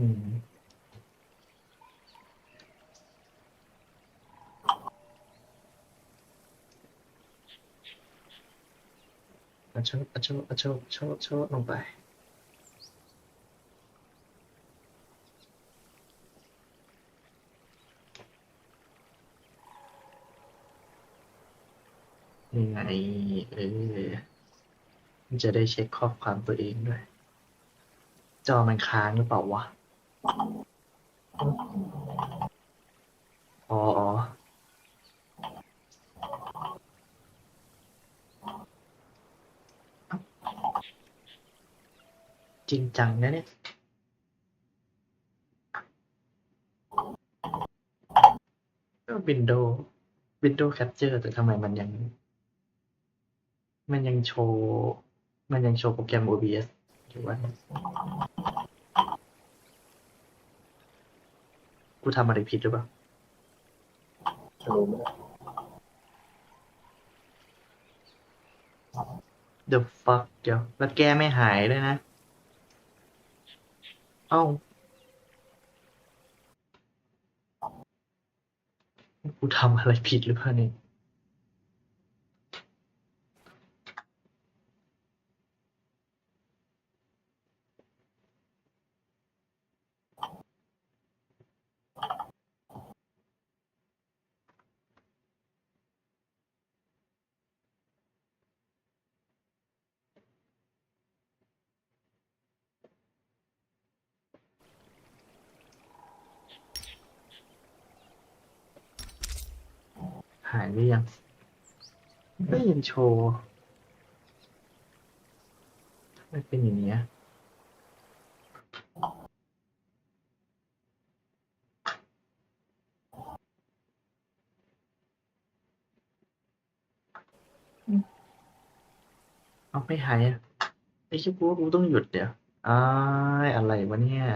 อืมอะโชอะโชอะโชโชโชลงไป ยังไงเออมันจะได้เช็คข้อความตัวเองด้วย จอมันค้างหรือเปล่าวะ อ๋ออ๋อจริงจังนะเนี่ยก็วินโดว์วินโดว์แคปเจอร์แต่ทำไมมันยัง มันยังโชว์ มันยังโชว์โปรแกรม OBS อยู่วะ กูทำอะไรผิดหรือเปล่ารู้ไหม The fuck เดี๋ยวแล้วแก้ไม่หายด้วยนะ เอ้ากูทำอะไรผิดหรือเปล่าเนี่ย หายหรือยังก็ยังโชว์ทำไมเป็นอย่างเนี้ยอืมเอาไม่หายอะไอ้ชิบกูว่ากูต้องหยุดเดี๋ยวอ้ายอะไรวะเนี่ย